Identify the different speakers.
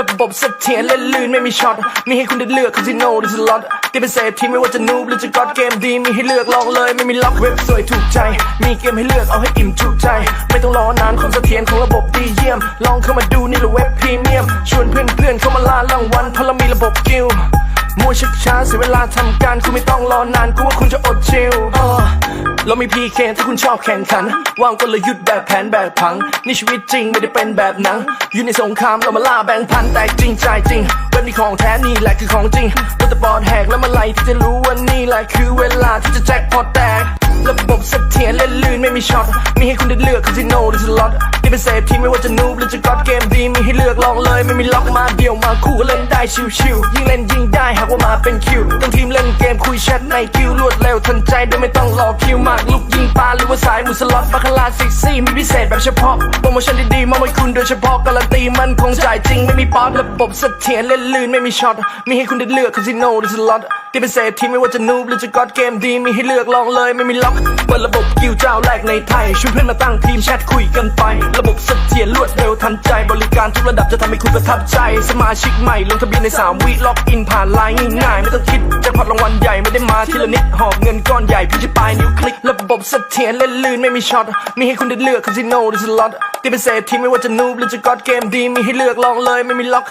Speaker 1: ระบบเสถียรเล่นลื่นไม่มีช็อต มีให้คุณได้เลือกคาสิโนดิสลอตที่เป็นเศรษฐีไม่ว่าจะนูบหรือจะก็อดเกมดีมีให้เลือกลองเลยไม่มีล็อกเว็บสวยถูกใจ มีเกมให้เลือกเอาให้อิ่มจุใจ ไม่ต้องรอนานความเสถียรของระบบดีเยี่ยม ลองเข้ามาดูนี่แหละเว็บพรีเมียม ชวนเพื่อนเพื่อนๆเข้ามาล่ารางวัลเพราะเรามีระบบกิลมัวชักช้าเสียเวลาทำการคุณไม่ต้องรอนานกูว่าคุณจะอดชิล เรามีพีเคถ้าคุณชอบแข่งขัน วางกลยุทธ์แบบแผนแบบพัง นี่ชีวิตจริงไม่ได้เป็นแบบหนัง อยู่ในสงครามเรามาล่าแบงค์พันแต่จริงใจจริงเว็บนี้ของแท้นี่แหละคือของจริงรถแต่บอลแหกแล้วมาไหลที่จะรู้ว่านี่แหละคือเวลาที่จะแจ็คพอตแตกระบบเสถียรเล่นลื่นไม่มีช็อตมีให้คุณได้เลือกคาสิโนดิสล็อต ที่เป็นเศรษฐีไม่ว่าจะนูบหรือจะก็อดเกมดีมีให้เลือกลองเลยไม่มีล็อกมาเดี่ยวมาคู่ก็เล่นได้ชิวๆยิ่งเล่นยิ่งได้หากว่ามาเป็นคิวทั้งทีมเล่นเกมคุยแชทในคิวรวดเร็วทันใจโดยไม่ต้องรอคิวมากลุกยิงปลาหรือว่าสายมุสล็อตบาคาร่าเซ็กซี่มีพิเศษแบบเฉพาะโปรโมชั่นดีๆมอบให้คุณโดยเฉพาะการันตีมันคงจ่ายจริงไม่มีป๊อประบบเสถียรเล่นลื่นไม่มีช็อตมีให้คุณได้เลือกคาสิโนดิสล็อตที่เป็นเศรษฐีไม่ว่าจะนูบหรือจะก็อดเกมดีมีให้เลือกลองเลยไม่มีล็อกเปิดระบบกิวเจ้าแรกในไทยชวนเพื่อนมาตั้งทีมแชทคุยกันไประบบเสถียรรวดเร็วทันใจ บริการทุกระดับจะทำให้คุณประทับใจ สมาชิกใหม่ลงทะเบียนใน 3 วิล็อกอินผ่านไลน์ง่ายๆ ไม่ต้องคิดจะพอดรางวัลใหญ่ไม่ได้มาทีละนิด หอบเงินก้อนใหญ่พี่จะปลายนิ้วคลิก ระบบเสถียรเล่นลื่นไม่มีช็อต มีให้คุณได้เลือกคาสิโนดิสลอตที่เป็นเศรษฐีไม่ว่าจะนูบหรือจะก็อดเกมดีมีให้เลือกลองเลยไม่มีล็อก